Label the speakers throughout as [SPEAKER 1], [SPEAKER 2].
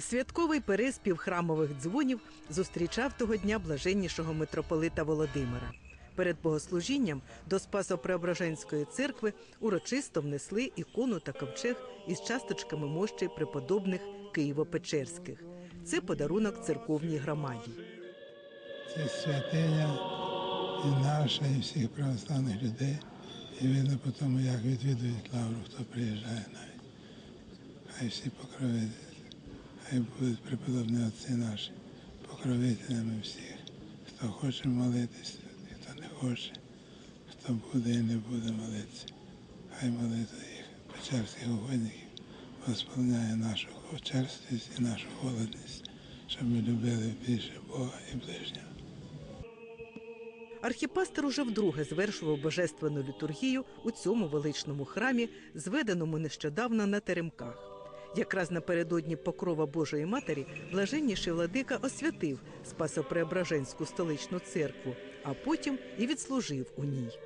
[SPEAKER 1] Святковий переспів храмових дзвонів зустрічав того дня блаженнішого митрополита Володимира. Перед богослужінням до Спасо-Преображенської церкви урочисто внесли ікону та ковчег із часточками мощей преподобних Києво-Печерських. Це подарунок церковній громаді.
[SPEAKER 2] Це святиня і наша, і всіх православних людей. І видно по тому, як відвідують лавру, хто приїжджає навіть. Хай всі покровителі, хай будуть преподобні отці наші, покровителями всіх. Хто хоче молитися, хто не хоче, хто буде і не буде молитися. Хай молитва їх, печерських угодників, восполняє нашу черствість і нашу холодність, щоб ми любили більше Бога і ближнього.
[SPEAKER 1] Архіпастер уже вдруге звершував божественну літургію у цьому величному храмі, зведеному нещодавно на теремках. Якраз напередодні покрова Божої Матері блаженніший владика освятив Спасо-Преображенську столичну церкву, а потім і відслужив у ній.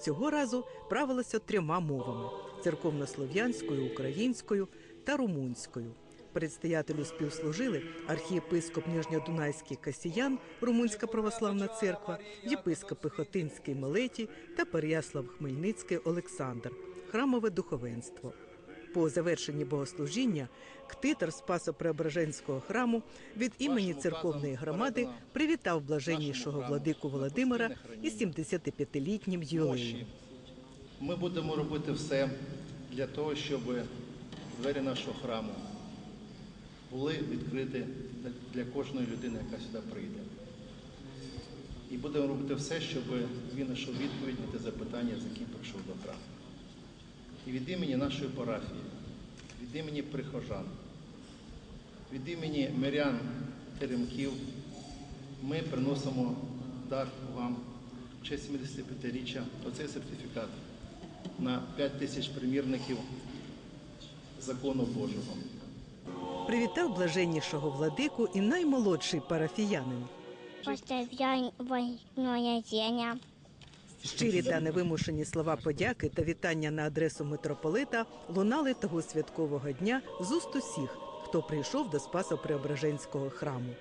[SPEAKER 1] Цього разу правилося трьома мовами: церковнослов'янською, українською та румунською. Предстоятелю співслужили архієпископ Нижньодунайський Касіян, Румунська православна церква, єпископи Хотинський Мелеті та Переяслав Хмельницький Олександр, храмове духовенство. По завершенні богослужіння ктитор Спасо-Преображенського храму від імені церковної громади привітав блаженнішого владику Володимира із 75-літнім ювілеєм.
[SPEAKER 3] Ми будемо робити все для того, щоб двері нашого храму були відкриті для кожної людини, яка сюди прийде. І будемо робити все, щоб він знайшов відповідь на те запитання, з яким прийшов до храму. І від імені нашої парафії, від імені прихожан, від імені мирян теремків ми приносимо дар вам в честь 75-річчя оцей сертифікат на 5 тисяч примірників закону Божого.
[SPEAKER 1] Привітав блаженнішого владику і наймолодший парафіянин.
[SPEAKER 4] Поздравляю дня.
[SPEAKER 1] Щирі та невимушені слова подяки та вітання на адресу митрополита лунали того святкового дня з уст усіх, хто прийшов до Спасо-Преображенського храму.